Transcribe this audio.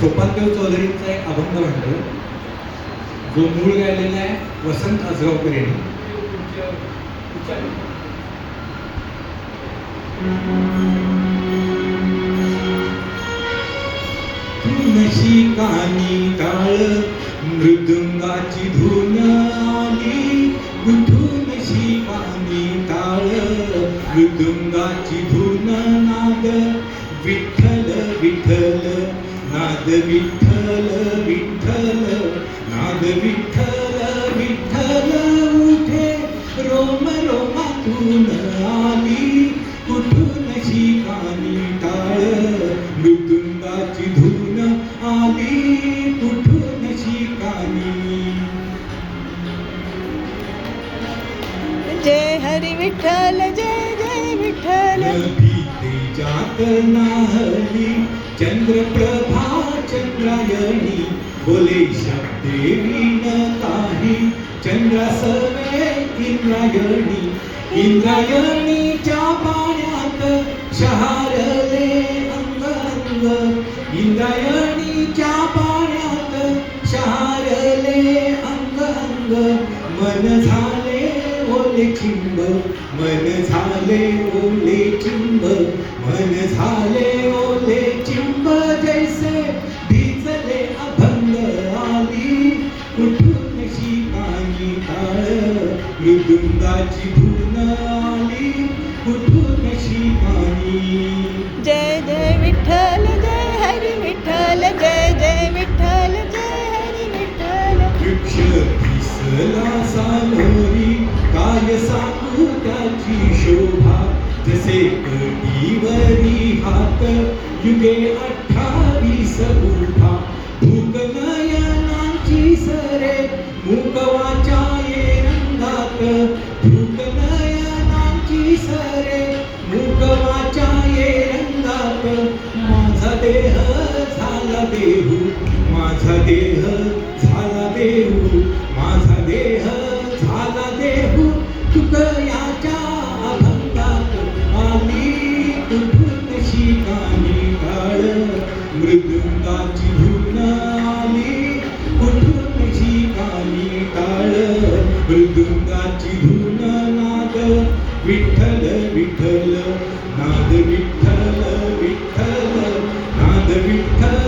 सोपानदेव चौधरींचा एक अभंग म्हणतो जो मूळ गायलेला आहे वसंत आजगावकर यांनी नशी कानी काळ मृदुंगाची धून आली. कुठून शिवानी टाळ मृदुंगाची धून नाद. विठ्ठल विठ्ठल. नाद विठ्ठल विठ्ठल नाद विठ्ठल विठ्ठल उठे. रोम रोमातून आली कुठून शिकानी टाळ? मृदुंगाची धून आली कुठून शिकानी जय हरी विठ्ठल जय जय विठ्ठल. भीतेजात नाहली चंद्रप्रभा चंद्रायणी बोले शब्देवी न काही चंद्रासवे इंद्रायणी इंद्रायणीच्या पाण्यात शहारले अंग अंग. इंद्रायणीच्या पाण्यात शहारले अंग अंग. मन झाले ओले चिंब मन झाले ओले चिंब. मन झाले ओले काळ मृदुंगाची धून आली कुठून जय जय विठ्ठल जय हरी विठ्ठल जय जय विठ्ठल जय हरी विठ्ठल. वृक्ष दिसला सालोरी काय सांगू त्याची शोभा? जसे कटीवरी हात युगे अठ्ठावीस उठा. भूक नयनांची सरे मुकवाच्या नयनांची सरे मुकवाच्या ये रंगात माझा देह झाला देहू माझा देह झाला देहू माझा देह झाला देहू तुकयाच्या अभंगात आली कुठून शिकानी काळ मृदुंगाची धून दुर्गाची धून नाद विठ्ठल विठ्ठल नाद विठ्ठल विठ्ठल नाद विठ्ठल.